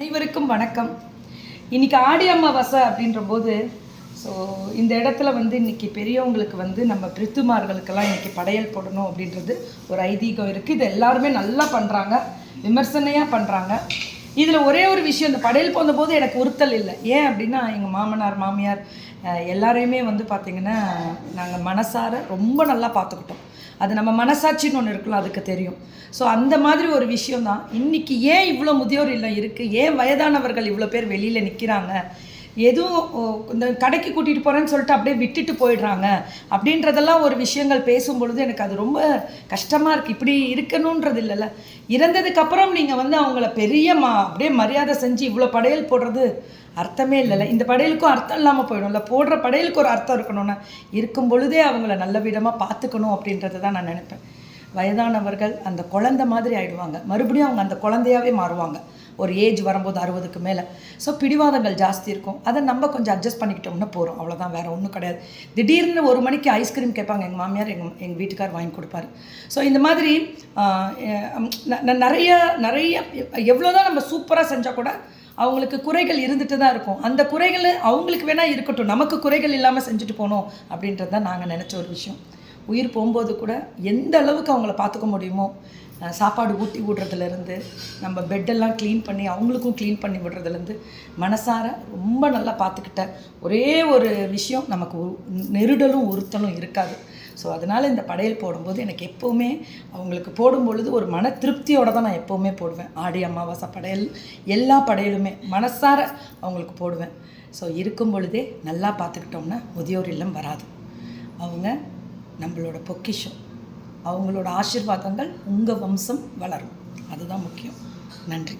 அனைவருக்கும் வணக்கம். இன்னைக்கு ஆடி அமாவாசை அப்படின்ற போது ஸோ இந்த இடத்துல வந்து இன்னைக்கு பெரியவங்களுக்கு வந்து நம்ம பிரித்துமார்களுக்கெல்லாம் இன்னைக்கு படையல் போடணும் அப்படின்றது ஒரு ஐதீகம் இருக்குது இது எல்லாருமே நல்லா பண்ணுறாங்க விமர்சனையாக பண்ணுறாங்க இதில் ஒரே ஒரு விஷயம் இந்த படையல் போன போது எனக்கு உறுத்தல் இல்லை. ஏன் அப்படின்னா எங்கள் மாமனார் மாமியார் எல்லாரையுமே வந்து பார்த்திங்கன்னா நாங்கள் மனசார ரொம்ப நல்லா பார்த்துக்கிட்டோம் அது நம்ம மனசாட்சின்னு ஒன்று இருக்கலாம் அதுக்கு தெரியும். ஸோ அந்த மாதிரி ஒரு விஷயம் தான் இன்றைக்கி ஏன் இவ்வளோ முதியோர் இல்லம் இருக்குது ஏன் வயதானவர்கள் இவ்வளோ பேர் வெளியில் நிற்கிறாங்க எதுவும் இந்த கடைக்கு கூட்டிகிட்டு போகிறேன்னு சொல்லிட்டு அப்படியே விட்டுட்டு போயிடுறாங்க. அப்படின்றதெல்லாம் ஒரு விஷயங்கள் பேசும் பொழுது எனக்கு அது ரொம்ப கஷ்டமாக இருக்குது இப்படி இருக்கணுன்றது இல்லைல்ல. இறந்ததுக்கப்புறம் நீங்கள் வந்து அவங்கள பெரிய மா அப்படியே மரியாதை செஞ்சு இவ்வளோ படையல் போடுறது அர்த்தமே இல்லைல்ல. இந்த படையலுக்கும் அர்த்தம் இல்லாமல் போயிடும்ல. போடுற படையலுக்கு ஒரு அர்த்தம் இருக்கணும்னா. இருக்கும் பொழுதே அவங்கள நல்ல விதமாக பார்த்துக்கணும் அப்படின்றத தான் நான் நினைப்பேன். வயதானவர்கள் அந்த குழந்தை மாதிரி ஆயிடுவாங்க. மறுபடியும் அவங்க அந்த குழந்தையாவே மாறுவாங்க. ஒரு ஏஜ் வரும்போது அறுபதுக்கு மேலே. ஸோ பிடிவாதங்கள் ஜாஸ்தி இருக்கும். அதை நம்ம கொஞ்சம் அட்ஜஸ்ட் பண்ணிக்கிட்டோம்னா போகிறோம் அவ்வளோதான் வேறு ஒன்றும் கிடையாது. திடீர்னு ஒரு மணிக்கு ஐஸ்கிரீம் கேட்பாங்க. எங்கள் மாமியார் எங்கள் எங்கள் வீட்டுக்கார் வாங்கி கொடுப்பாரு. ஸோ இந்த மாதிரி நிறைய நிறைய எவ்வளோ தான் நம்ம சூப்பராக செஞ்சால் கூட அவங்களுக்கு குறைகள் இருந்துட்டு தான் இருக்கும். அந்த குறைகள் அவங்களுக்கு வேணால் இருக்கட்டும். நமக்கு குறைகள் இல்லாமல் செஞ்சுட்டு போகணும் அப்படின்றது தான் நாங்கள் நினச்ச ஒரு விஷயம். உயிர் போகும்போது கூட எந்த அளவுக்கு அவங்கள பார்த்துக்க முடியுமோ சாப்பாடு ஊட்டி விடுறதுலேருந்து நம்ம பெட்டெல்லாம் க்ளீன் பண்ணி அவங்களுக்கும் க்ளீன் பண்ணி விடுறதுலேருந்து மனசார ரொம்ப நல்லா பார்த்துக்கிட்ட ஒரே ஒரு விஷயம் நமக்கு நெருடலும் உறுத்தலும் இருக்காது. ஸோ அதனால் இந்த படையல் போடும்போது எனக்கு எப்போவுமே அவங்களுக்கு போடும் பொழுது ஒரு மன திருப்தியோடு தான் நான் எப்போவுமே போடுவேன். ஆடி அமாவாசை படையல் எல்லா படையலுமே மனசார அவங்களுக்கு போடுவேன். ஸோ இருக்கும் பொழுதே நல்லா பார்த்துக்கிட்டோம்னா முதியோர் இல்லம் வராது. அவங்க நம்மளோட பொக்கிஷம். அவங்களோட ஆசீர்வாதங்கள் உங்கள் வம்சம் வளரும். அதுதான் முக்கியம். நன்றி.